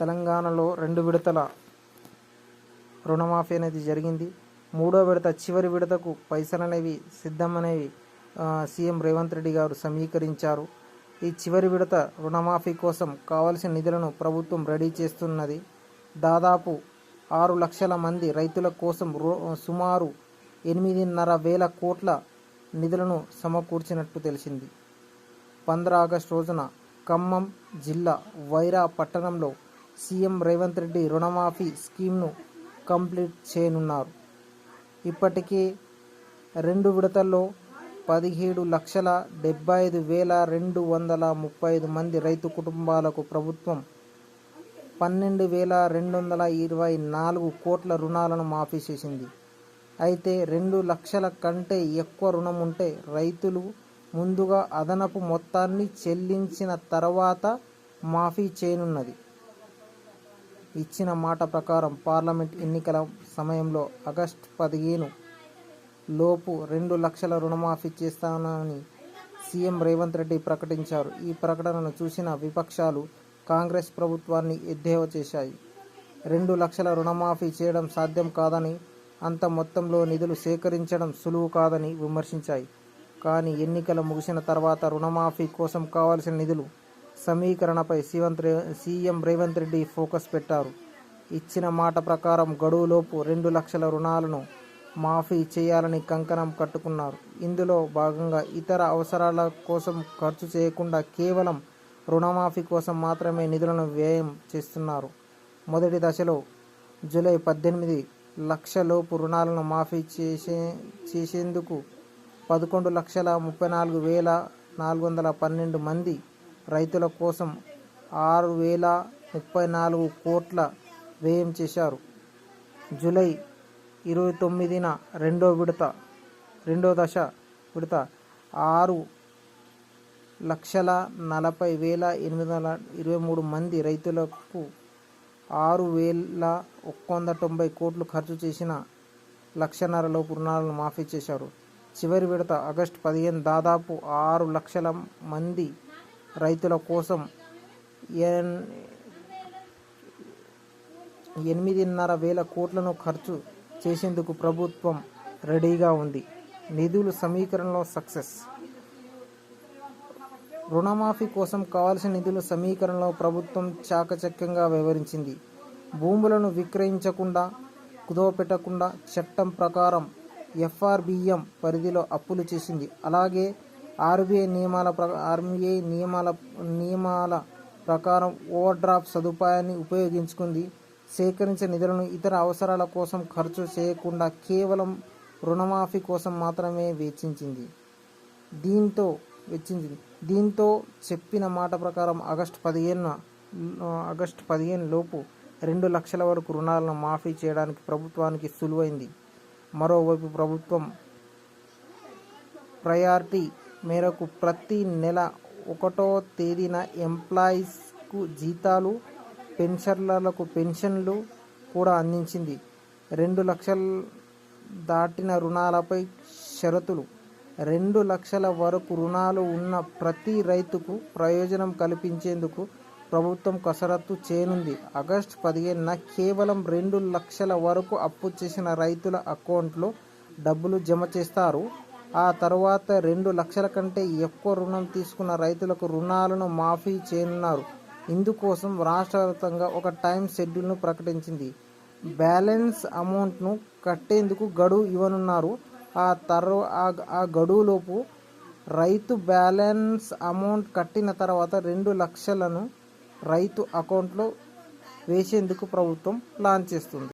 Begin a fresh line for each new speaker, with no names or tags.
తెలంగాణలో రెండు విడతల రుణమాఫీ అనేది జరిగింది. మూడో విడత చివరి విడతకు పైసలు అనేవి సిద్ధమనేవి సీఎం రేవంత్ రెడ్డి గారు సమీకరించారు. ఈ చివరి విడత రుణమాఫీ కోసం కావలసిన నిధులను ప్రభుత్వం రెడీ చేస్తున్నది. దాదాపు ఆరు లక్షల మంది రైతుల కోసం సుమారు ఎనిమిదిన్నర వేల కోట్ల నిధులను సమకూర్చినట్టు తెలిసింది. పంద్ర ఆగస్టు రోజున ఖమ్మం జిల్లా వైరా పట్టణంలో సీఎం రేవంత్ రెడ్డి రుణమాఫీ స్కీమ్ను కంప్లీట్ చేయనున్నారు. ఇప్పటికే రెండు విడతల్లో పదిహేడు లక్షల డెబ్బై ఐదు వేల రెండు వందల ముప్పై ఐదు మంది రైతు కుటుంబాలకు ప్రభుత్వం పన్నెండు వేల రెండు వందల ఇరవై నాలుగు కోట్ల రుణాలను మాఫీ చేసింది. అయితే రెండు లక్షల కంటే ఎక్కువ రుణం ఉంటే రైతులు ముందుగా అదనపు మొత్తాన్ని చెల్లించిన తర్వాత మాఫీ చేయనున్నది. ఇచ్చిన మాట ప్రకారం పార్లమెంట్ ఎన్నికల సమయంలో ఆగస్టు పదిహేను లోపు రెండు లక్షల రుణమాఫీ చేస్తానని సీఎం రేవంత్ రెడ్డి ప్రకటించారు. ఈ ప్రకటనను చూసిన విపక్షాలు కాంగ్రెస్ ప్రభుత్వాన్ని ఎద్దేవా చేశాయి. రెండు లక్షల రుణమాఫీ చేయడం సాధ్యం కాదని అంత మొత్తంలో నిధులు సేకరించడం సులువు కాదని విమర్శించాయి. కానీ ఎన్నికలు ముగిసిన తర్వాత రుణమాఫీ కోసం కావాల్సిన నిధులు సమీకరణపై సీవంత్ రే సీఎం రేవంత్ రెడ్డి ఫోకస్ పెట్టారు. ఇచ్చిన మాట ప్రకారం గడువులోపు రెండు లక్షల రుణాలను మాఫీ చేయాలని కంకణం కట్టుకున్నారు. ఇందులో భాగంగా ఇతర అవసరాల కోసం ఖర్చు చేయకుండా కేవలం రుణమాఫీ కోసం మాత్రమే నిధులను వ్యయం చేస్తున్నారు. మొదటి దశలో జూలై పద్దెనిమిది లక్షలోపు రుణాలను మాఫీ చేసే చేసేందుకు పదకొండు లక్షల ముప్పై నాలుగు వేల నాలుగు వందల పన్నెండు మంది రైతుల కోసం ఆరు వేల ముప్పై నాలుగు కోట్ల వ్యయం చేశారు. జూలై ఇరవై తొమ్మిదిన రెండో విడత రెండో దశ విడత ఆరు లక్షల నలభై వేల ఎనిమిది వందల ఇరవై మూడు మంది రైతులకు ఆరు వేల ఒక్క వంద తొంభై కోట్లు ఖర్చు చేసిన లక్షన్నరలోపు రుణాలను మాఫీ చేశారు. చివరి విడత ఆగస్టు పదిహేను దాదాపు ఆరు లక్షల మంది రైతుల కోసం ఎన్ ఎనిమిదిన్నర వేల కోట్లను ఖర్చు చేసేందుకు ప్రభుత్వం రెడీగా ఉంది. నిధులు సమీకరణలో సక్సెస్. రుణమాఫీ కోసం కావాల్సిన నిధుల సమీకరణలో ప్రభుత్వం చాకచక్యంగా వివరించింది భూములను విక్రయించకుండా కుదవపెట్టకుండా చట్టం ప్రకారం ఎఫ్ఆర్బిఎం పరిధిలో అప్పులు చేసింది. అలాగే ఆర్బీఐ నియమాల ఆర్బీఐ నియమాల నియమాల ప్రకారం ఓవర్ డ్రాఫ్ట్ సదుపాయాన్ని ఉపయోగించుకుంది. సేకరించిన నిధులను ఇతర అవసరాల కోసం ఖర్చు చేయకుండా కేవలం రుణమాఫీ కోసం మాత్రమే వెచ్చించింది. దీంతో వెచ్చించింది. దీంతో చెప్పిన మాట ప్రకారం ఆగస్టు పదిహేనున ఆగస్టు పదిహేను లోపు రెండు లక్షల వరకు రుణాలను మాఫీ చేయడానికి ప్రభుత్వానికి సులువైంది. మరోవైపు ప్రభుత్వం ప్రయారిటీ మేరకు ప్రతి నెల ఒకటో తేదీన ఎంప్లాయీస్కు జీతాలు పెన్షన్లకు పెన్షన్లు కూడా అందించింది. రెండు లక్షలు దాటిన రుణాలపై షరతులు. రెండు లక్షల వరకు రుణాలు ఉన్న ప్రతి రైతుకు ప్రయోజనం కల్పించేందుకు ప్రభుత్వం కసరత్తు చేయనుంది. ఆగస్టు పదిహేనున కేవలం రెండు లక్షల వరకు అప్పు చేసిన రైతుల అకౌంట్లో డబ్బులు జమ చేస్తారు. ఆ తర్వాత రెండు లక్షల కంటే ఎక్కువ రుణం తీసుకున్న రైతులకు రుణాలను మాఫీ చేయనున్నారు. ఇందుకోసం రాష్ట్ర వ్యాప్తంగా ఒక టైం షెడ్యూల్ను ప్రకటించింది. బ్యాలెన్స్ అమౌంట్ను కట్టేందుకు గడువు ఇవ్వనున్నారు. ఆ తర్వా ఆ- గడువులోపు రైతు బ్యాలెన్స్ అమౌంట్ కట్టిన తర్వాత రెండు లక్షలను రైతు అకౌంట్లో వేసేందుకు ప్రభుత్వం ప్లాన్ చేస్తుంది.